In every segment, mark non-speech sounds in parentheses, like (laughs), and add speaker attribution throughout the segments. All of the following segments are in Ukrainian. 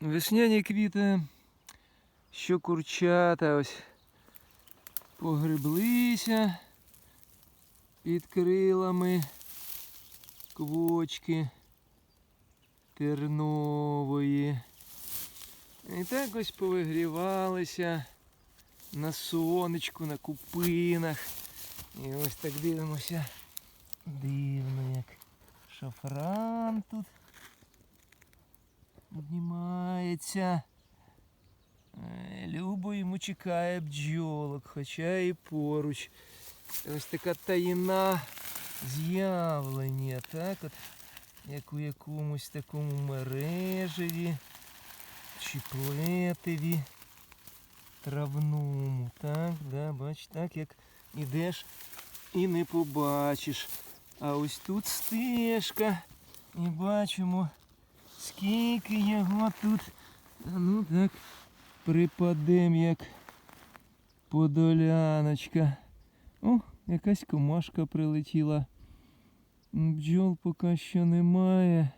Speaker 1: Весняні квіти, що курчата ось погреблися під крилами квочки тернової. І так ось повигрівалися на сонечку, на купинах. І ось так дивимося. Дивно як шафран тут піднімається. Е, Любо йому чекає бджолок, хоча і поруч. Ось така таїна з'явлення, так от, як у якомусь такому мережеві чи плетеві травному. Так, да, бач, так як ідеш і не побачиш. А ось тут стежка. І бачимо, скільки його тут. Ну так, припадем як подоляночка. О, якась комашка прилетіла. Бджол поки що немає.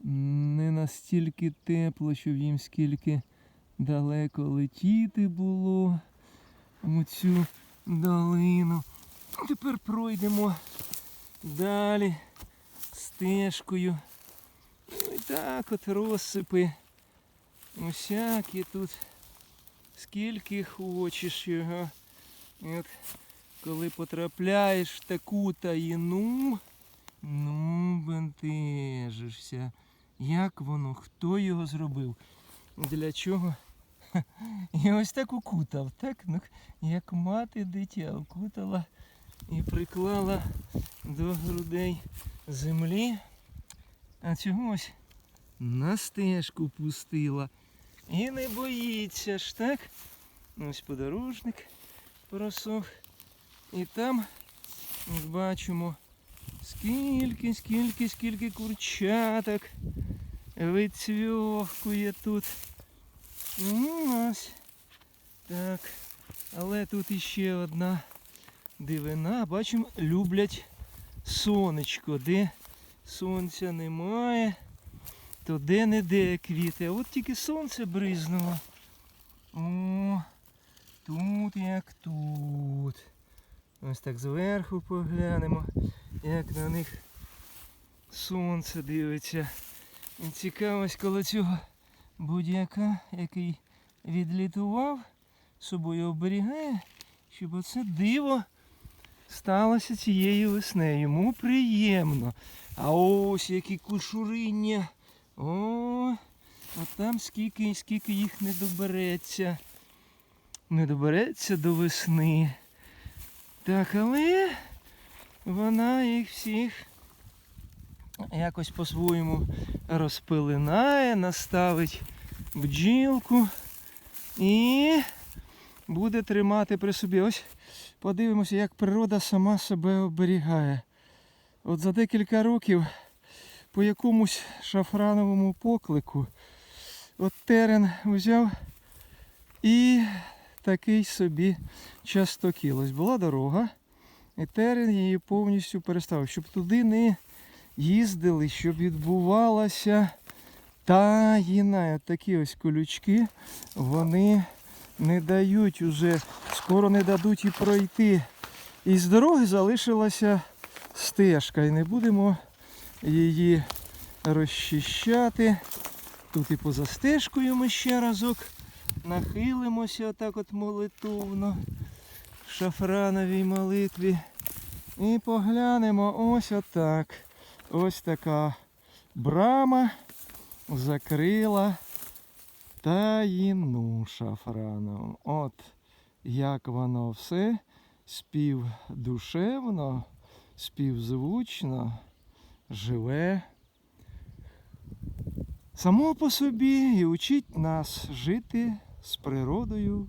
Speaker 1: Не настільки тепло, щоб їм скільки далеко летіти було у цю долину. Тепер пройдемо далі стежкою. Так от розсипи. Усякі тут скільки хочеш його. І от коли потрапляєш в таку таїну, ну бентежишся. Як воно? Хто його зробив? Для чого? (laughs) І ось так укутав, так? Ну, як мати дитя укутала і приклала до грудей землі. А чогось на стежку пустила. І не боїться ж, так? Ось подорожник просох. І там, як бачимо, скільки, скільки, скільки курчаток вицвьохкує тут. Ну, ось. Так. Але тут іще одна дивина. Бачимо, люблять сонечко. Де сонця немає, то де-не-де квіти. А от тільки сонце бризнуло. О, тут як тут. Ось так зверху поглянемо, як на них сонце дивиться. І цікавость коло цього будь-яка, який відлітував, собою оберігає, щоб оце диво сталося цією веснею. Йому приємно. А ось які кушуриння. О, а там скільки, скільки їх не добереться. Не добереться до весни. Так, але вона їх всіх якось по-своєму розпилинає, наставить бджілку і буде тримати при собі. Ось подивимося, як природа сама себе оберігає. От за декілька років по якомусь шафрановому поклику от терен взяв і такий собі частокіл. Ось була дорога, і терен її повністю перестав, щоб туди не їздили, щоб відбувалася таїна. От Такі ось колючки, вони не дають уже, скоро не дадуть і пройти. І з дороги залишилася стежка. І не будемо її розчищати. Тут і поза стежкою ми ще разок нахилимося отак от молитовно в шафрановій молитві. І поглянемо ось отак. Ось така брама закрила таїну шафранову. От як воно все співдушевно, співзвучно живе. Само по собі і учить нас жити з природою